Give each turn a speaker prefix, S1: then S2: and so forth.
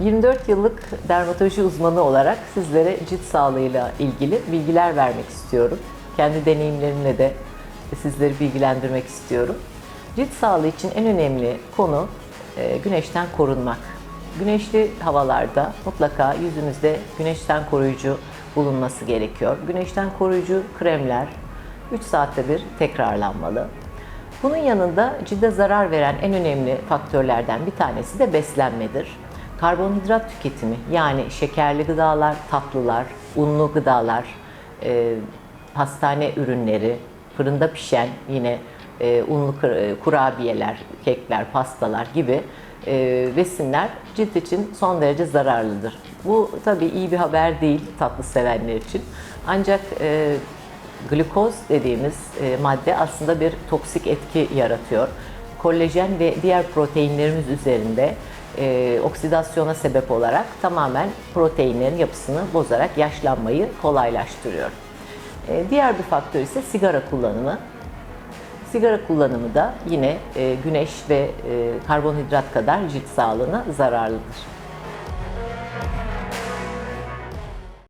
S1: 24 yıllık dermatoloji uzmanı olarak sizlere cilt sağlığıyla ilgili bilgiler vermek istiyorum. Kendi deneyimlerimle de sizleri bilgilendirmek istiyorum. Cilt sağlığı için en önemli konu e, güneşten korunmak. Güneşli havalarda mutlaka yüzünüzde güneşten koruyucu bulunması gerekiyor. Güneşten koruyucu kremler 3 saatte bir tekrarlanmalı. Bunun yanında cilde zarar veren en önemli faktörlerden bir tanesi de beslenmedir. Karbonhidrat tüketimi yani şekerli gıdalar, tatlılar, unlu gıdalar, e, pastane ürünleri, fırında pişen yine e, unlu e, kurabiyeler, kekler, pastalar gibi e, besinler cilt için son derece zararlıdır. Bu tabii iyi bir haber değil tatlı sevenler için. Ancak e, Glikoz dediğimiz e, madde aslında bir toksik etki yaratıyor. Kollajen ve diğer proteinlerimiz üzerinde e, oksidasyona sebep olarak tamamen proteinlerin yapısını bozarak yaşlanmayı kolaylaştırıyor. E, diğer bir faktör ise sigara kullanımı. Sigara kullanımı da yine e, güneş ve e, karbonhidrat kadar cilt sağlığına zararlıdır.